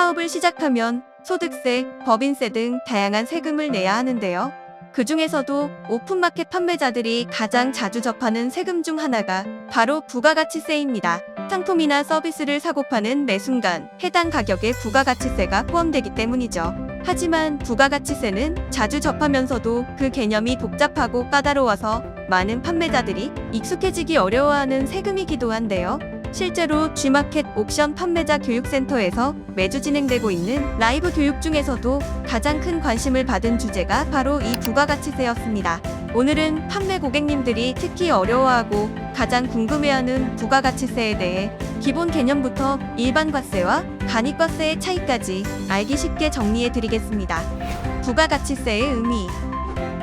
사업을 시작하면 소득세, 법인세 등 다양한 세금을 내야 하는데요. 그 중에서도 오픈마켓 판매자들이 가장 자주 접하는 세금 중 하나가 바로 부가가치세입니다. 상품이나 서비스를 사고 파는 매 순간 해당 가격에 부가가치세가 포함되기 때문이죠. 하지만 부가가치세는 자주 접하면서도 그 개념이 복잡하고 까다로워서 많은 판매자들이 익숙해지기 어려워하는 세금이기도 한데요. 실제로 G마켓 옥션 판매자 교육센터에서 매주 진행되고 있는 라이브 교육 중에서도 가장 큰 관심을 받은 주제가 바로 이 부가가치세였습니다. 오늘은 판매 고객님들이 특히 어려워하고 가장 궁금해하는 부가가치세에 대해 기본 개념부터 일반과세와 간이과세의 차이까지 알기 쉽게 정리해 드리겠습니다. 부가가치세의 의미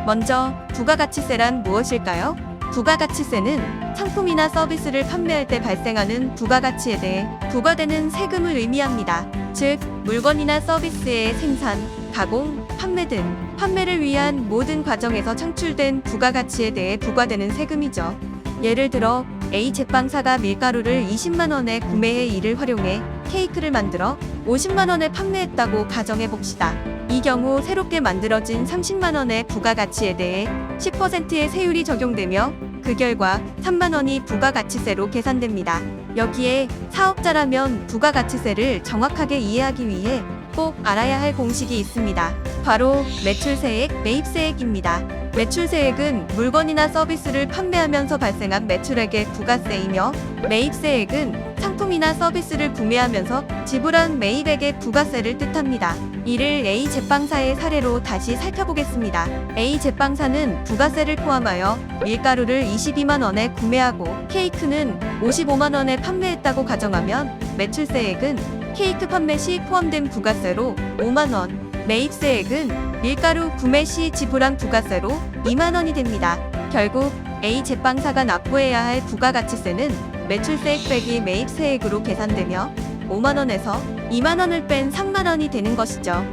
먼저 부가가치세란 무엇일까요? 부가가치세는 상품이나 서비스를 판매할 때 발생하는 부가가치에 대해 부과되는 세금을 의미합니다. 즉, 물건이나 서비스의 생산, 가공, 판매 등 판매를 위한 모든 과정에서 창출된 부가가치에 대해 부과되는 세금이죠. 예를 들어 A 제빵사가 밀가루를 20만 원에 구매해 이를 활용해 케이크를 만들어 50만 원에 판매했다고 가정해 봅시다. 이 경우 새롭게 만들어진 30만 원의 부가가치에 대해 10%의 세율이 적용되며 그 결과 3만 원이 부가가치세로 계산됩니다. 여기에 사업자라면 부가가치세를 정확하게 이해하기 위해 꼭 알아야 할 공식이 있습니다. 바로 매출세액, 매입세액입니다. 매출세액은 물건이나 서비스를 판매하면서 발생한 매출액의 부가세이며 매입세액은 상품이나 서비스를 구매하면서 지불한 매입액의 부가세를 뜻합니다. 이를 A 제빵사의 사례로 다시 살펴보겠습니다. A 제빵사는 부가세를 포함하여 밀가루를 22만 원에 구매하고 케이크는 55만 원에 판매했다고 가정하면 매출세액은 케이크 판매 시 포함된 부가세로 5만 원, 매입세액은 밀가루 구매 시 지불한 부가세로 2만 원이 됩니다. 결국 A 제빵사가 납부해야 할 부가가치세는 매출세액 빼기 매입세액으로 계산되며 5만 원에서 2만 원을 뺀 3만 원이 되는 것이죠.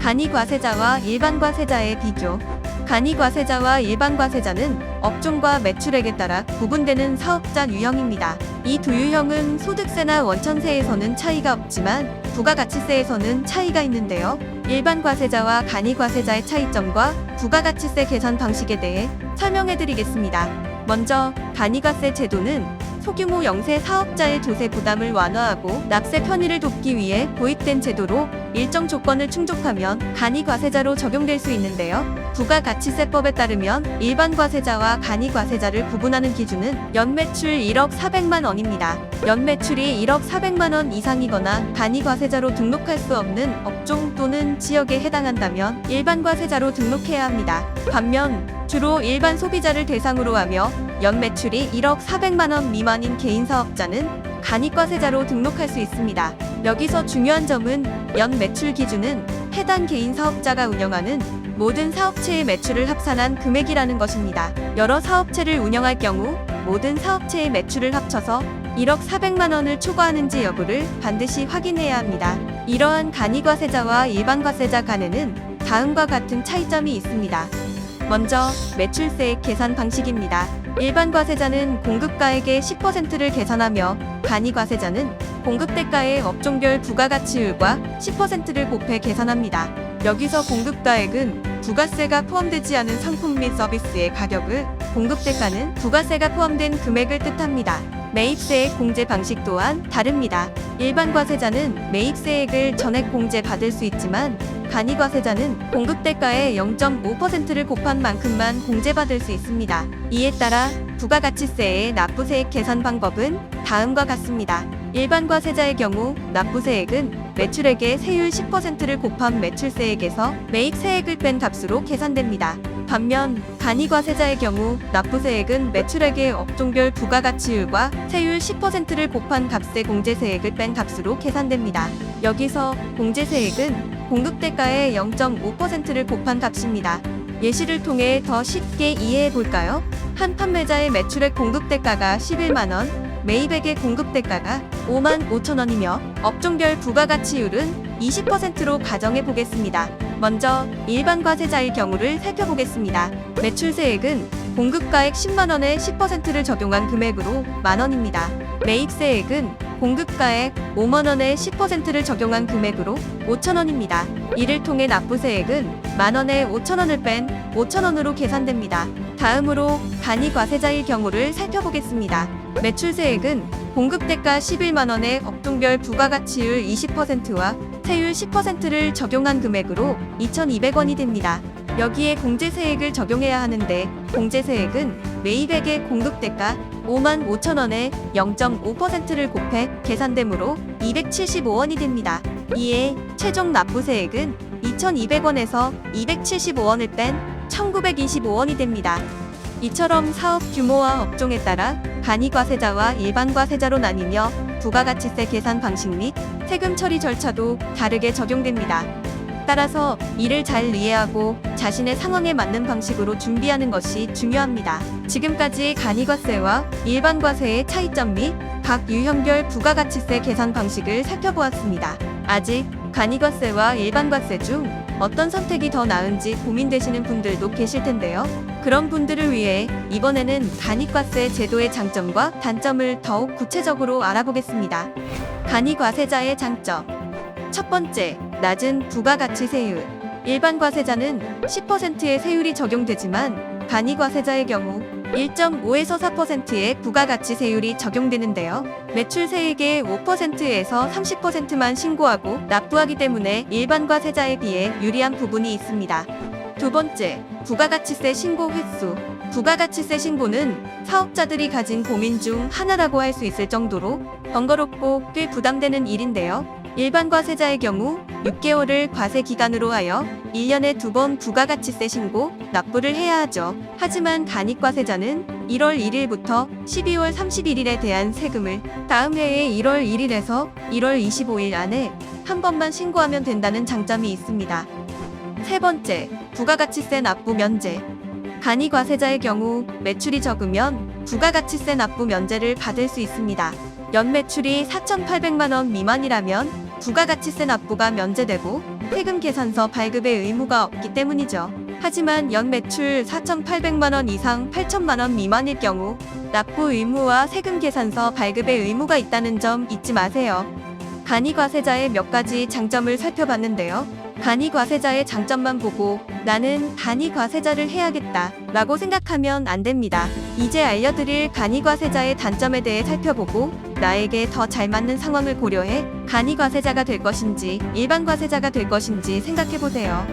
간이 과세자와 일반 과세자의 비교. 간이 과세자와 일반 과세자는 업종과 매출액에 따라 구분되는 사업자 유형입니다. 이 두 유형은 소득세나 원천세에서는 차이가 없지만 부가가치세에서는 차이가 있는데요. 일반 과세자와 간이 과세자의 차이점과 부가가치세 계산 방식에 대해 설명해 드리겠습니다. 먼저 간이과세 제도는 소규모 영세 사업자의 조세 부담을 완화하고 납세 편의를 돕기 위해 도입된 제도로 일정 조건을 충족하면 간이 과세자로 적용될 수 있는데요. 부가가치세법에 따르면 일반 과세자와 간이 과세자를 구분하는 기준은 연매출 1억 400만 원입니다. 연매출이 1억 400만 원 이상이거나 간이 과세자로 등록할 수 없는 업종 또는 지역에 해당한다면 일반 과세자로 등록해야 합니다. 반면 주로 일반 소비자를 대상으로 하며 연매출이 1억 400만 원 미만인 개인 사업자는 간이과세자로 등록할 수 있습니다. 여기서 중요한 점은 연 매출 기준은 해당 개인 사업자가 운영하는 모든 사업체의 매출을 합산한 금액이라는 것입니다. 여러 사업체를 운영할 경우 모든 사업체의 매출을 합쳐서 1억 400만 원을 초과하는지 여부를 반드시 확인해야 합니다. 이러한 간이과세자와 일반과세자 간에는 다음과 같은 차이점이 있습니다. 먼저 매출세액 계산 방식입니다. 일반 과세자는 공급가액의 10%를 계산하며 간이 과세자는 공급대가의 업종별 부가가치율과 10%를 곱해 계산합니다. 여기서 공급가액은 부가세가 포함되지 않은 상품 및 서비스의 가격을, 공급 대가는 부가세가 포함된 금액을 뜻합니다. 매입세액 공제 방식 또한 다릅니다. 일반 과세자는 매입세액을 전액 공제 받을 수 있지만 간이 과세자는 공급 대가의 0.5%를 곱한 만큼만 공제받을 수 있습니다. 이에 따라 부가가치세의 납부세액 계산 방법은 다음과 같습니다. 일반 과 세자의 경우 납부세액은 매출액의 세율 10%를 곱한 매출세액에서 매입세액을 뺀 값으로 계산됩니다. 반면 간이과 세자의 경우 납부세액은 매출액의 업종별 부가가치율과 세율 10%를 곱한 값의 공제세액을 뺀 값으로 계산됩니다. 여기서 공제세액은 공급대가의 0.5%를 곱한 값입니다. 예시를 통해 더 쉽게 이해해 볼까요? 한 판매자의 매출액 공급대가가 11만원, 매입액의 공급 대가가 5만 5천 원이며 업종별 부가가치율은 20%로 가정해 보겠습니다. 먼저 일반 과세자의 경우를 살펴보겠습니다. 매출세액은 공급가액 10만 원에 10%를 적용한 금액으로 만 원입니다. 매입세액은 공급가액 5만원에 10%를 적용한 금액으로 5천원입니다. 이를 통해 납부세액은 만원에 5천원을 뺀 5천원으로 계산됩니다. 다음으로 간이 과세자일 경우를 살펴보겠습니다. 매출세액은 공급대가 11만원에 업종별 부가가치율 20%와 세율 10%를 적용한 금액으로 2,200원이 됩니다. 여기에 공제세액을 적용해야 하는데 공제세액은 매입액의 공급대가 5만 5천 원에 0.5%를 곱해 계산되므로 275원이 됩니다. 이에 최종 납부세액은 2,200원에서 275원을 뺀 1,925원이 됩니다. 이처럼 사업 규모와 업종에 따라 간이과세자와 일반과세자로 나뉘며 부가가치세 계산 방식 및 세금 처리 절차도 다르게 적용됩니다. 따라서 이를 잘 이해하고 자신의 상황에 맞는 방식으로 준비하는 것이 중요합니다. 지금까지 간이과세와 일반과세의 차이점 및 각 유형별 부가가치세 계산 방식을 살펴보았습니다. 아직 간이과세와 일반과세 중 어떤 선택이 더 나은지 고민되시는 분들도 계실 텐데요. 그런 분들을 위해 이번에는 간이과세 제도의 장점과 단점을 더욱 구체적으로 알아보겠습니다. 간이과세자의 장점. 첫 번째, 낮은 부가가치 세율. 일반 과세자는 10%의 세율이 적용되지만 간이 과세자의 경우 1.5에서 4%의 부가가치 세율이 적용되는데요. 매출세액의 5%에서 30%만 신고하고 납부하기 때문에 일반 과세자에 비해 유리한 부분이 있습니다. 두 번째, 부가가치세 신고 횟수. 부가가치세 신고는 사업자들이 가진 고민 중 하나라고 할 수 있을 정도로 번거롭고 꽤 부담되는 일인데요. 일반 과세자의 경우 6개월을 과세 기간으로 하여 1년에 두 번 부가가치세 신고, 납부를 해야 하죠. 하지만 간이과세자는 1월 1일부터 12월 31일에 대한 세금을 다음 해의 1월 1일에서 1월 25일 안에 한 번만 신고하면 된다는 장점이 있습니다. 세 번째, 부가가치세 납부 면제. 간이과세자의 경우 매출이 적으면 부가가치세 납부 면제를 받을 수 있습니다. 연 매출이 4,800만 원 미만이라면 부가가치세 납부가 면제되고 세금 계산서 발급의 의무가 없기 때문이죠. 하지만 연 매출 4,800만 원 이상 8천만 원 미만일 경우 납부 의무와 세금 계산서 발급의 의무가 있다는 점 잊지 마세요. 간이과세자의 몇 가지 장점을 살펴봤는데요. 간이과세자의 장점만 보고 나는 간이과세자를 해야겠다 라고 생각하면 안 됩니다. 이제 알려드릴 간이과세자의 단점에 대해 살펴보고 나에게 더 잘 맞는 상황을 고려해 간이 과세자가 될 것인지 일반 과세자가 될 것인지 생각해 보세요.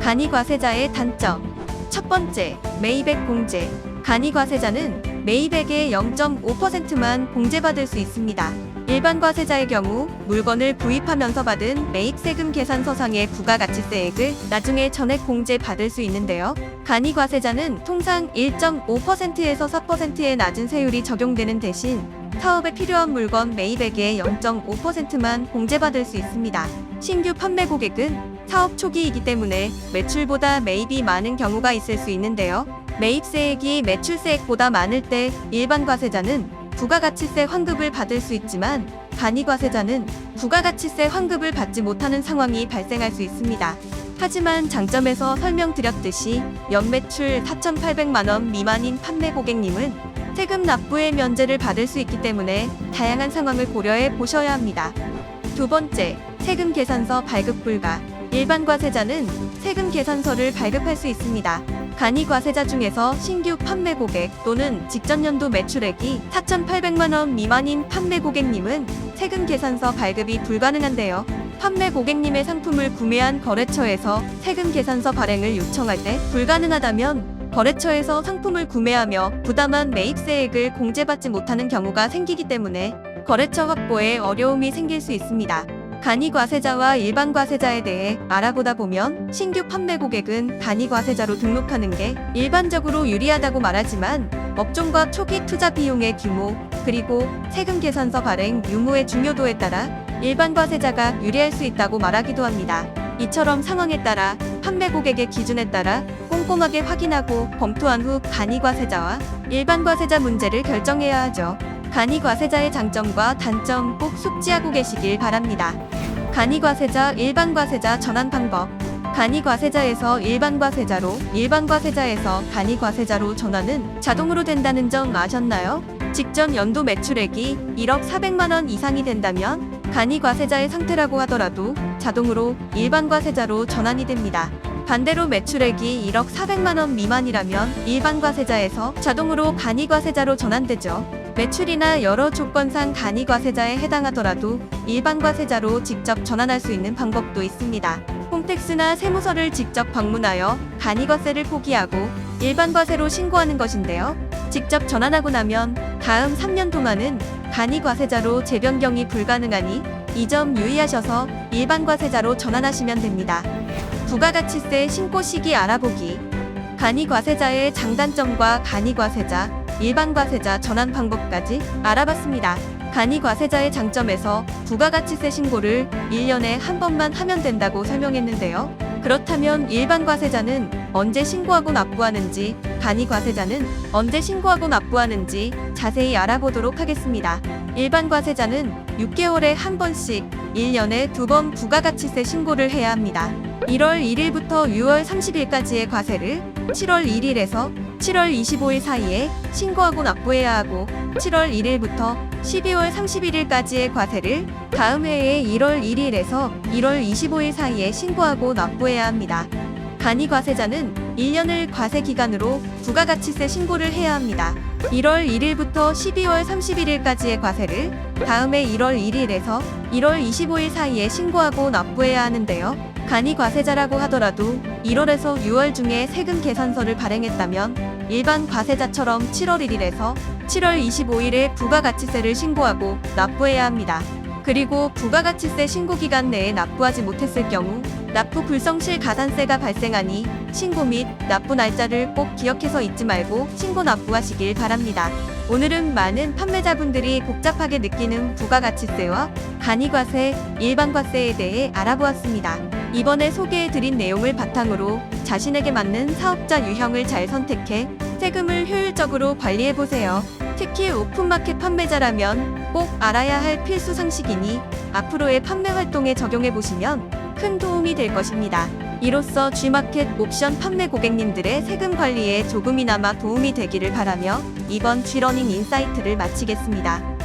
간이 과세자의 단점. 첫 번째, 매입액 공제. 간이 과세자는 매입액의 0.5%만 공제받을 수 있습니다. 일반 과세자의 경우 물건을 구입하면서 받은 매입세금 계산서상의 부가가치세액을 나중에 전액 공제 받을 수 있는데요. 간이 과세자는 통상 1.5%에서 4%의 낮은 세율이 적용되는 대신 사업에 필요한 물건 매입액의 0.5%만 공제받을 수 있습니다. 신규 판매 고객은 사업 초기이기 때문에 매출보다 매입이 많은 경우가 있을 수 있는데요. 매입세액이 매출세액보다 많을 때 일반 과세자는 부가가치세 환급을 받을 수 있지만 간이과세자는 부가가치세 환급을 받지 못하는 상황이 발생할 수 있습니다. 하지만 장점에서 설명드렸듯이 연매출 4,800만 원 미만인 판매 고객님은 세금 납부의 면제를 받을 수 있기 때문에 다양한 상황을 고려해 보셔야 합니다. 두 번째, 세금 계산서 발급 불가. 일반 과세자는 세금 계산서를 발급할 수 있습니다. 간이 과세자 중에서 신규 판매 고객 또는 직전 연도 매출액이 4,800만 원 미만인 판매 고객님은 세금 계산서 발급이 불가능한데요. 판매 고객님의 상품을 구매한 거래처에서 세금 계산서 발행을 요청할 때 불가능하다면 거래처에서 상품을 구매하며 부담한 매입세액을 공제받지 못하는 경우가 생기기 때문에 거래처 확보에 어려움이 생길 수 있습니다. 간이 과세자와 일반 과세자에 대해 알아보다 보면 신규 판매 고객은 간이 과세자로 등록하는 게 일반적으로 유리하다고 말하지만 업종과 초기 투자 비용의 규모 그리고 세금 계산서 발행 유무의 중요도에 따라 일반 과세자가 유리할 수 있다고 말하기도 합니다. 이처럼 상황에 따라 판매 고객의 기준에 따라 꼼꼼하게 확인하고 검토한 후 간이 과세자와 일반 과세자 문제를 결정해야 하죠. 간이 과세자의 장점과 단점 꼭 숙지하고 계시길 바랍니다. 간이 과세자, 일반 과세자 전환 방법. 간이 과세자에서 일반 과세자로, 일반 과세자에서 간이 과세자로 전환은 자동으로 된다는 점 아셨나요? 직전 연도 매출액이 1억 400만 원 이상이 된다면 간이 과세자의 상태라고 하더라도 자동으로 일반 과세자로 전환이 됩니다. 반대로 매출액이 1억 400만 원 미만이라면 일반 과세자에서 자동으로 간이 과세자로 전환되죠. 매출이나 여러 조건상 간이 과세자에 해당하더라도 일반 과세자로 직접 전환할 수 있는 방법도 있습니다. 홈택스나 세무서를 직접 방문하여 간이 과세를 포기하고 일반 과세로 신고하는 것인데요. 직접 전환하고 나면 다음 3년 동안은 간이 과세자로 재변경이 불가능하니 이 점 유의하셔서 일반 과세자로 전환하시면 됩니다. 부가가치세 신고 시기 알아보기 간이 과세자의 장단점과 간이 과세자, 일반 과세자 전환 방법까지 알아봤습니다. 간이 과세자의 장점에서 부가가치세 신고를 1년에 한 번만 하면 된다고 설명했는데요. 그렇다면 일반 과세자는 언제 신고하고 납부하는지, 간이 과세자는 언제 신고하고 납부하는지 자세히 알아보도록 하겠습니다. 일반 과세자는 6개월에 한 번씩 1년에 두 번 부가가치세 신고를 해야 합니다. 1월 1일부터 6월 30일까지의 과세를 7월 1일에서 7월 25일 사이에 신고하고 납부해야 하고 7월 1일부터 12월 31일까지의 과세를 다음 해의 1월 1일에서 1월 25일 사이에 신고하고 납부해야 합니다. 간이 과세자는 1년을 과세 기간으로 부가가치세 신고를 해야 합니다. 1월 1일부터 12월 31일까지의 과세를 다음 해 1월 1일에서 1월 25일 사이에 신고하고 납부해야 하는데요. 간이 과세자라고 하더라도 1월에서 6월 중에 세금 계산서를 발행했다면 일반 과세자처럼 7월 1일에서 7월 25일에 부가가치세를 신고하고 납부해야 합니다. 그리고 부가가치세 신고 기간 내에 납부하지 못했을 경우 납부 불성실 가산세가 발생하니 신고 및 납부 날짜를 꼭 기억해서 잊지 말고 신고 납부하시길 바랍니다. 오늘은 많은 판매자분들이 복잡하게 느끼는 부가가치세와 간이과세, 일반과세에 대해 알아보았습니다. 이번에 소개해드린 내용을 바탕으로 자신에게 맞는 사업자 유형을 잘 선택해 세금을 효율적으로 관리해보세요. 특히 오픈마켓 판매자라면 꼭 알아야 할 필수 상식이니 앞으로의 판매 활동에 적용해보시면 큰 도움이 될 것입니다. 이로써 G마켓 옵션 판매 고객님들의 세금 관리에 조금이나마 도움이 되기를 바라며 이번 G러닝 인사이트를 마치겠습니다.